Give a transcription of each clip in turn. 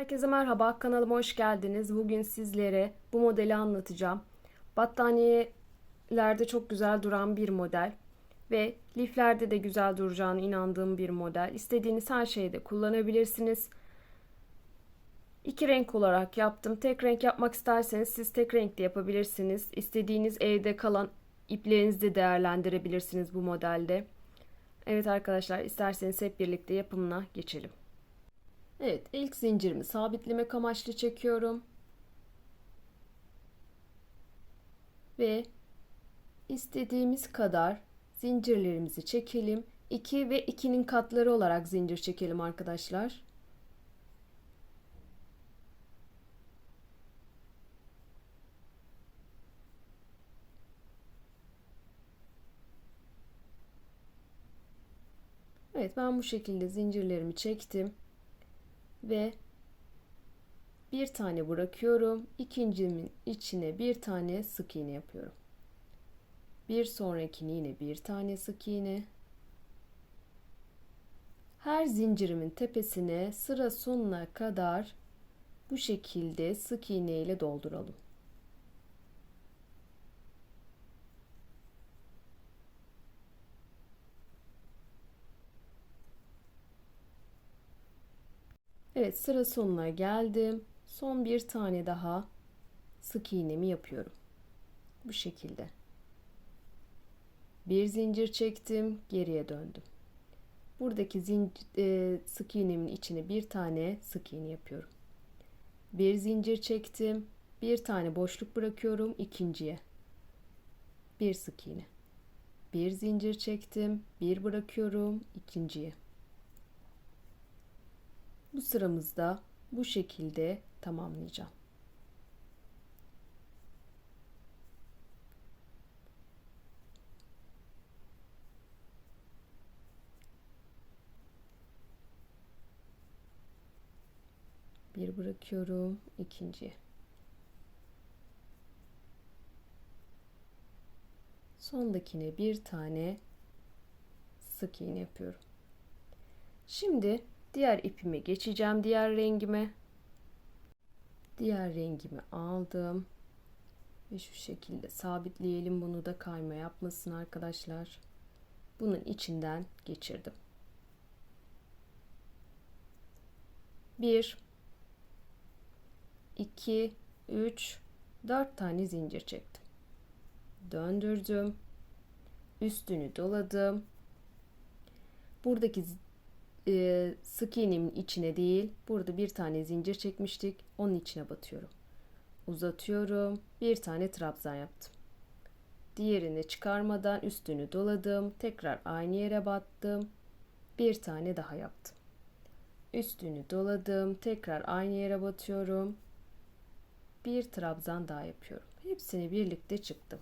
Herkese merhaba, kanalıma hoş geldiniz. Bugün sizlere bu modeli anlatacağım. Battaniyelerde çok güzel duran bir model ve liflerde de güzel duracağına inandığım bir model. İstediğiniz her şeyde kullanabilirsiniz. İki renk olarak yaptım. Tek renk yapmak isterseniz siz tek renk de yapabilirsiniz. İstediğiniz evde kalan iplerinizi de değerlendirebilirsiniz bu modelde. Evet arkadaşlar isterseniz hep birlikte yapımına geçelim. Evet, ilk zincirimi sabitlemek amaçlı çekiyorum. Ve istediğimiz kadar zincirlerimizi çekelim. 2 ve 2'nin katları olarak zincir çekelim arkadaşlar. Evet ben bu şekilde zincirlerimi çektim ve bir tane bırakıyorum. İkincimin içine bir tane sık iğne yapıyorum. Bir sonrakini yine bir tane sık iğne. Her zincirimin tepesine sıra sonuna kadar bu şekilde sık iğne ile dolduralım. Evet sıra sonuna geldim. Son bir tane daha sık iğnemi yapıyorum. Bu şekilde. Bir zincir çektim, geriye döndüm. Buradaki zincir, e, sık iğnemin içine bir tane sık iğne yapıyorum. Bir zincir çektim, bir tane boşluk bırakıyorum ikinciye. Bir sık iğne. Bir zincir çektim, bir bırakıyorum ikinciye. Bu sıramızda bu şekilde tamamlayacağım. Bir bırakıyorum ikinci. Sondakine bir tane sık iğne yapıyorum. Şimdi Diğer ipime geçeceğim. Diğer rengime. Diğer rengimi aldım. Ve şu şekilde sabitleyelim. Bunu da kayma yapmasın arkadaşlar. Bunun içinden geçirdim. Bir, iki, üç, dört tane zincir çektim. Döndürdüm. Üstünü doladım. Buradaki e, sık iğnemin içine değil burada bir tane zincir çekmiştik. Onun içine batıyorum. Uzatıyorum. Bir tane trabzan yaptım. Diğerini çıkarmadan üstünü doladım. Tekrar aynı yere battım. Bir tane daha yaptım. Üstünü doladım. Tekrar aynı yere batıyorum. Bir trabzan daha yapıyorum. Hepsini birlikte çıktım.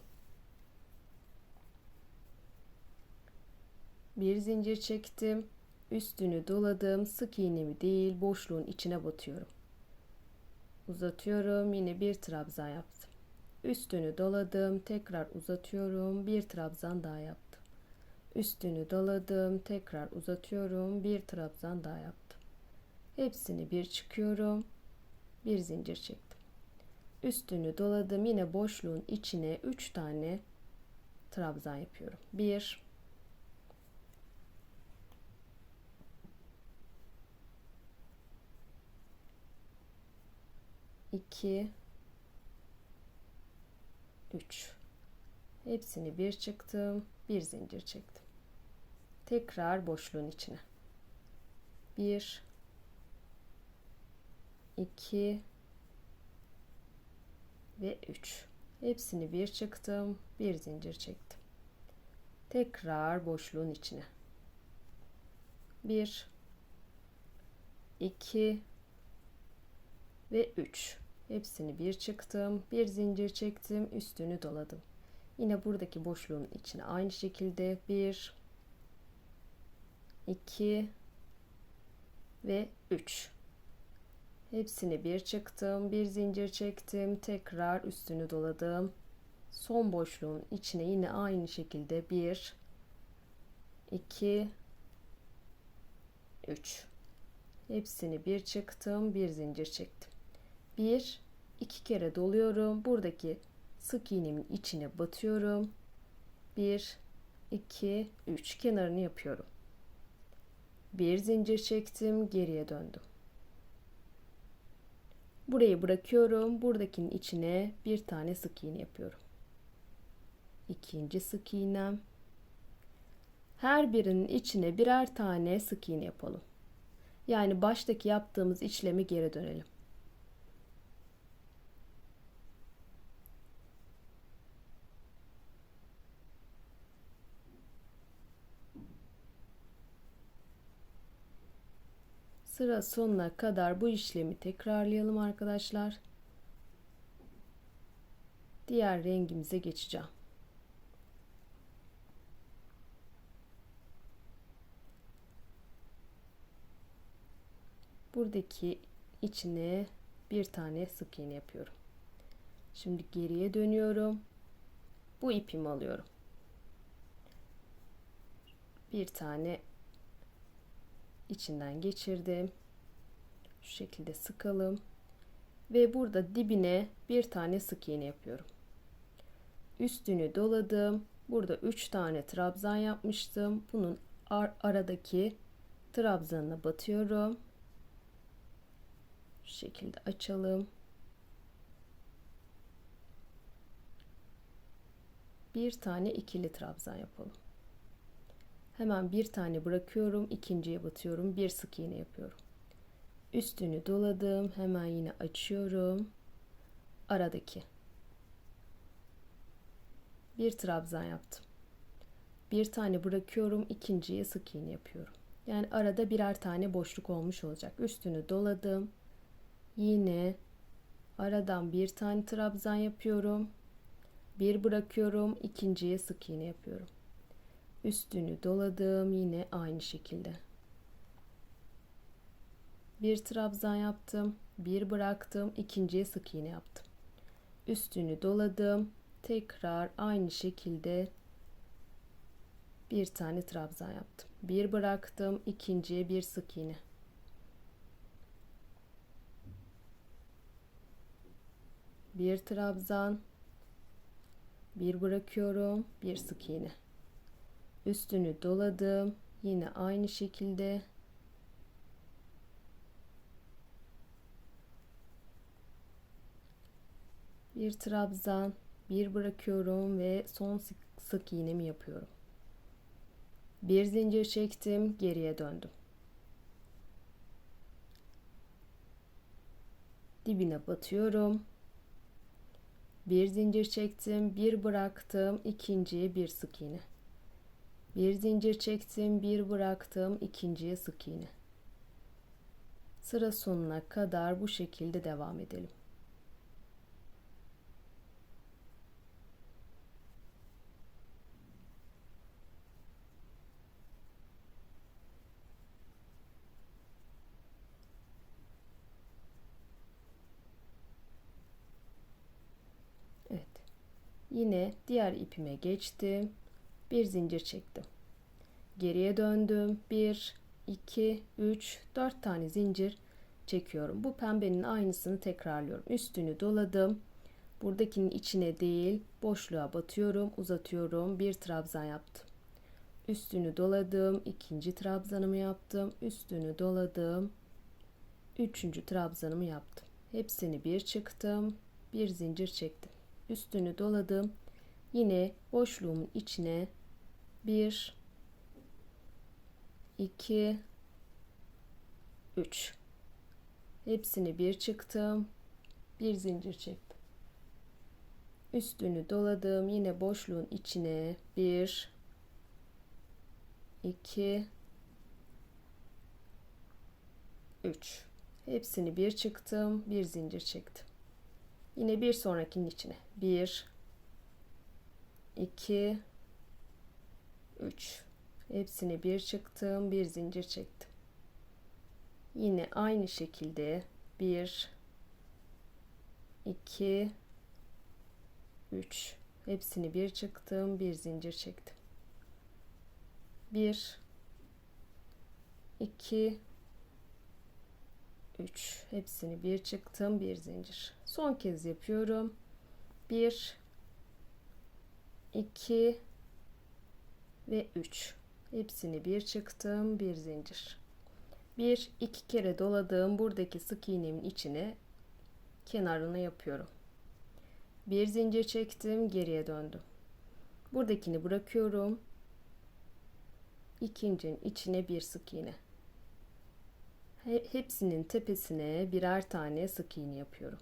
Bir zincir çektim Üstünü doladım. Sık iğnemi değil boşluğun içine batıyorum. Uzatıyorum. Yine bir trabzan yaptım. Üstünü doladım. Tekrar uzatıyorum. Bir trabzan daha yaptım. Üstünü doladım. Tekrar uzatıyorum. Bir trabzan daha yaptım. Hepsini bir çıkıyorum. Bir zincir çektim. Üstünü doladım. Yine boşluğun içine 3 tane trabzan yapıyorum. 1 2 3 hepsini bir çıktım bir zincir çektim. Tekrar boşluğun içine. 1 2 ve 3 hepsini bir çıktım bir zincir çektim. Tekrar boşluğun içine. 1 2 ve 3 hepsini bir çıktım bir zincir çektim üstünü doladım. Yine buradaki boşluğun içine aynı şekilde 1 2 ve 3 hepsini bir çıktım bir zincir çektim tekrar üstünü doladım. Son boşluğun içine yine aynı şekilde 1 2 3 Hepsini bir çıktım, bir zincir çektim. Bir, iki kere doluyorum. Buradaki sık iğnemin içine batıyorum. Bir, iki, üç kenarını yapıyorum. Bir zincir çektim, geriye döndüm. Burayı bırakıyorum. Buradakinin içine bir tane sık iğne yapıyorum. İkinci sık iğnem. Her birinin içine birer tane sık iğne yapalım. Yani baştaki yaptığımız işlemi geri dönelim. Sıra sonuna kadar bu işlemi tekrarlayalım arkadaşlar. Diğer rengimize geçeceğim. Buradaki içine bir tane sık iğne yapıyorum. Şimdi geriye dönüyorum. Bu ipimi alıyorum. Bir tane içinden geçirdim. Şu şekilde sıkalım. Ve burada dibine bir tane sık iğne yapıyorum. Üstünü doladım. Burada 3 tane trabzan yapmıştım. Bunun ar aradaki trabzanına batıyorum. Şu şekilde açalım. Bir tane ikili trabzan yapalım. Hemen bir tane bırakıyorum. ikinciye batıyorum. Bir sık iğne yapıyorum. Üstünü doladım. Hemen yine açıyorum. Aradaki. Bir trabzan yaptım. Bir tane bırakıyorum. ikinciye sık iğne yapıyorum. Yani arada birer tane boşluk olmuş olacak. Üstünü doladım. Yine aradan bir tane trabzan yapıyorum. Bir bırakıyorum. ikinciye sık iğne yapıyorum üstünü doladım yine aynı şekilde. Bir trabzan yaptım bir bıraktım ikinciye sık iğne yaptım. Üstünü doladım tekrar aynı şekilde bir tane trabzan yaptım. Bir bıraktım ikinciye bir sık iğne. Bir trabzan bir bırakıyorum bir sık iğne üstünü doladım. Yine aynı şekilde. Bir trabzan bir bırakıyorum ve son sık, sık iğnemi yapıyorum. Bir zincir çektim geriye döndüm. Dibine batıyorum. Bir zincir çektim bir bıraktım ikinciye bir sık iğne bir zincir çektim, bir bıraktım, ikinciye sık iğne. Sıra sonuna kadar bu şekilde devam edelim. Yine diğer ipime geçtim bir zincir çektim. Geriye döndüm. 1 2 3 4 tane zincir çekiyorum. Bu pembenin aynısını tekrarlıyorum. Üstünü doladım. Buradakinin içine değil, boşluğa batıyorum, uzatıyorum. Bir trabzan yaptım. Üstünü doladım, ikinci trabzanımı yaptım. Üstünü doladım. Üçüncü trabzanımı yaptım. Hepsini bir çıktım. Bir zincir çektim. Üstünü doladım. Yine boşluğumun içine 1 2 3 Hepsini bir çıktım. Bir zincir çektim. Üstünü doladım. Yine boşluğun içine 1 2 3 Hepsini bir çıktım. Bir zincir çektim. Yine bir sonrakinin içine 1 2 3 hepsini bir çıktım bir zincir çektim. Yine aynı şekilde 1 2 3 hepsini bir çıktım bir zincir çektim. 1 2 3 hepsini bir çıktım bir zincir. Son kez yapıyorum. 1 2 ve 3 hepsini bir çıktım bir zincir. Bir iki kere doladığım buradaki sık iğnemin içine kenarına yapıyorum. Bir zincir çektim geriye döndüm. Buradakini bırakıyorum. İkincinin içine bir sık iğne. Hepsinin tepesine birer tane sık iğne yapıyorum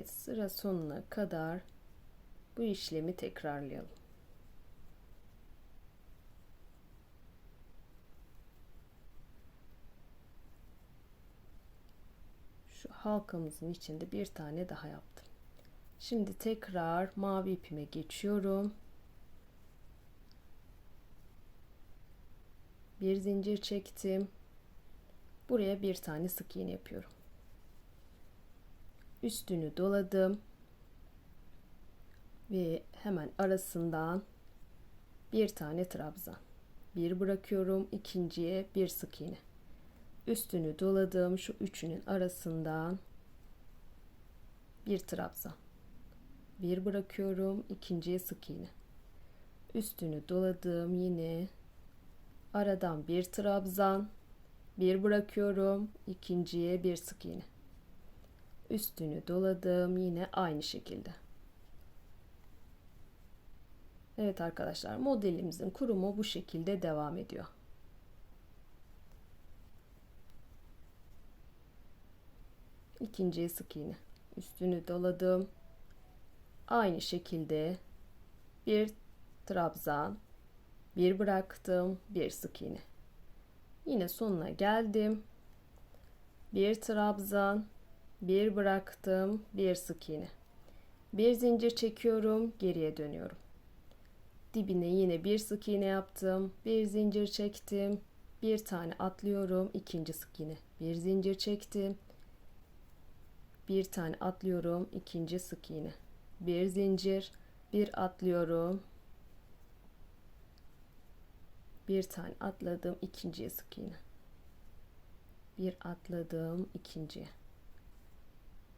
Evet sıra sonuna kadar bu işlemi tekrarlayalım. Şu halkamızın içinde bir tane daha yaptım. Şimdi tekrar mavi ipime geçiyorum. Bir zincir çektim. Buraya bir tane sık iğne yapıyorum üstünü doladım. Ve hemen arasından bir tane trabzan. Bir bırakıyorum. İkinciye bir sık iğne. Üstünü doladım. Şu üçünün arasından bir trabzan. Bir bırakıyorum. İkinciye sık iğne. Üstünü doladım. Yine aradan bir trabzan. Bir bırakıyorum. İkinciye bir sık iğne üstünü doladım yine aynı şekilde. Evet arkadaşlar modelimizin kurumu bu şekilde devam ediyor. İkinciye sık iğne. Üstünü doladım. Aynı şekilde bir trabzan, bir bıraktım, bir sık iğne. Yine sonuna geldim. Bir trabzan, bir bıraktım bir sık iğne. Bir zincir çekiyorum geriye dönüyorum. Dibine yine bir sık iğne yaptım bir zincir çektim bir tane atlıyorum ikinci sık iğne. Bir zincir çektim bir tane atlıyorum ikinci sık iğne. Bir zincir bir atlıyorum bir tane atladım ikinciye sık iğne. Bir atladım ikinciye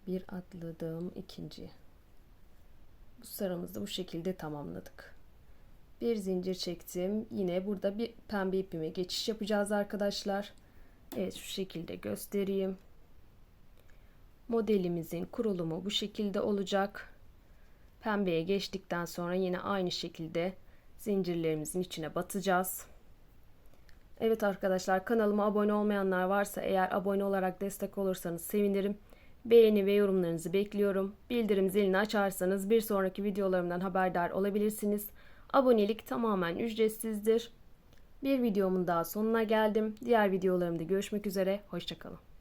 bir atladım ikinci. Bu sıramızda bu şekilde tamamladık. Bir zincir çektim. Yine burada bir pembe ipime geçiş yapacağız arkadaşlar. Evet şu şekilde göstereyim. Modelimizin kurulumu bu şekilde olacak. Pembeye geçtikten sonra yine aynı şekilde zincirlerimizin içine batacağız. Evet arkadaşlar kanalıma abone olmayanlar varsa eğer abone olarak destek olursanız sevinirim. Beğeni ve yorumlarınızı bekliyorum. Bildirim zilini açarsanız bir sonraki videolarımdan haberdar olabilirsiniz. Abonelik tamamen ücretsizdir. Bir videomun daha sonuna geldim. Diğer videolarımda görüşmek üzere. Hoşçakalın.